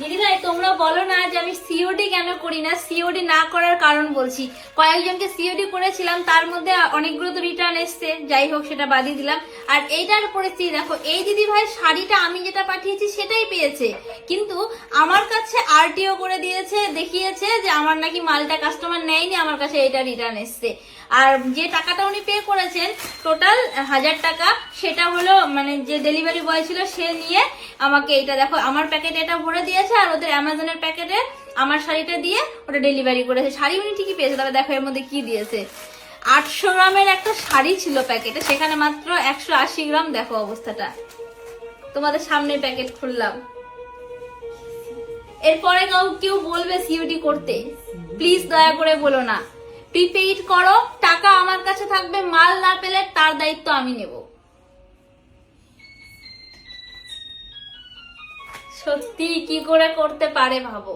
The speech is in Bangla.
দিদিভাই, তোমরা বলো না যে আমি সিওডি কেন করি না? সিওডি না করার কারণ বলছি। কয়েকজনকে সিওডি করেছিলাম, তার মধ্যে অনেকগুলো তো রিটার্ন এসছে। যাই হোক, সেটা বাদই দিলাম। আর এইটার পরিস্থিতি দেখো, এই দিদিভাই শাড়িটা আমি যেটা পাঠিয়েছি, সেটাই পেয়েছে। কিন্তু আমার কাছে আরটিও করে দিয়েছে, দেখিয়েছে যে আমার নাকি মালটা কাস্টমার নেয়নি, আমার কাছে এটা রিটার্ন এসছে। আর যে টাকাটা উনি পে করেছেন টোটাল হাজার টাকা, সেটা হলো মানে যে ডেলিভারি বয় ছিল, সে নিয়ে আমাকে এটা দেখো, আমার প্যাকেটে এটা ভরে দিয়েছে আর ওদের অ্যামাজনের প্যাকেটে আমার শাড়িটা দিয়ে ওটা ডেলিভারি করেছে। শাড়ি উনি ঠিকই পেয়েছে, তবে দেখো এর মধ্যে কি দিয়েছে। আটশো গ্রামের একটা শাড়ি ছিল প্যাকেটে সেখানে মাত্র একশো আশি গ্রাম, দেখো অবস্থাটা। তোমাদের সামনে প্যাকেট খুললাম। এরপরে কেউ কেউ বলবে সিওডি করতে। প্লিজ দয়া করে বলো না। প্রিপেইড করো, টাকা আমার কাছে থাকবে, মাল না পেলে তার দায়িত্ব আমি নেব। সত্যি কি করে করতে পারে ভাবো।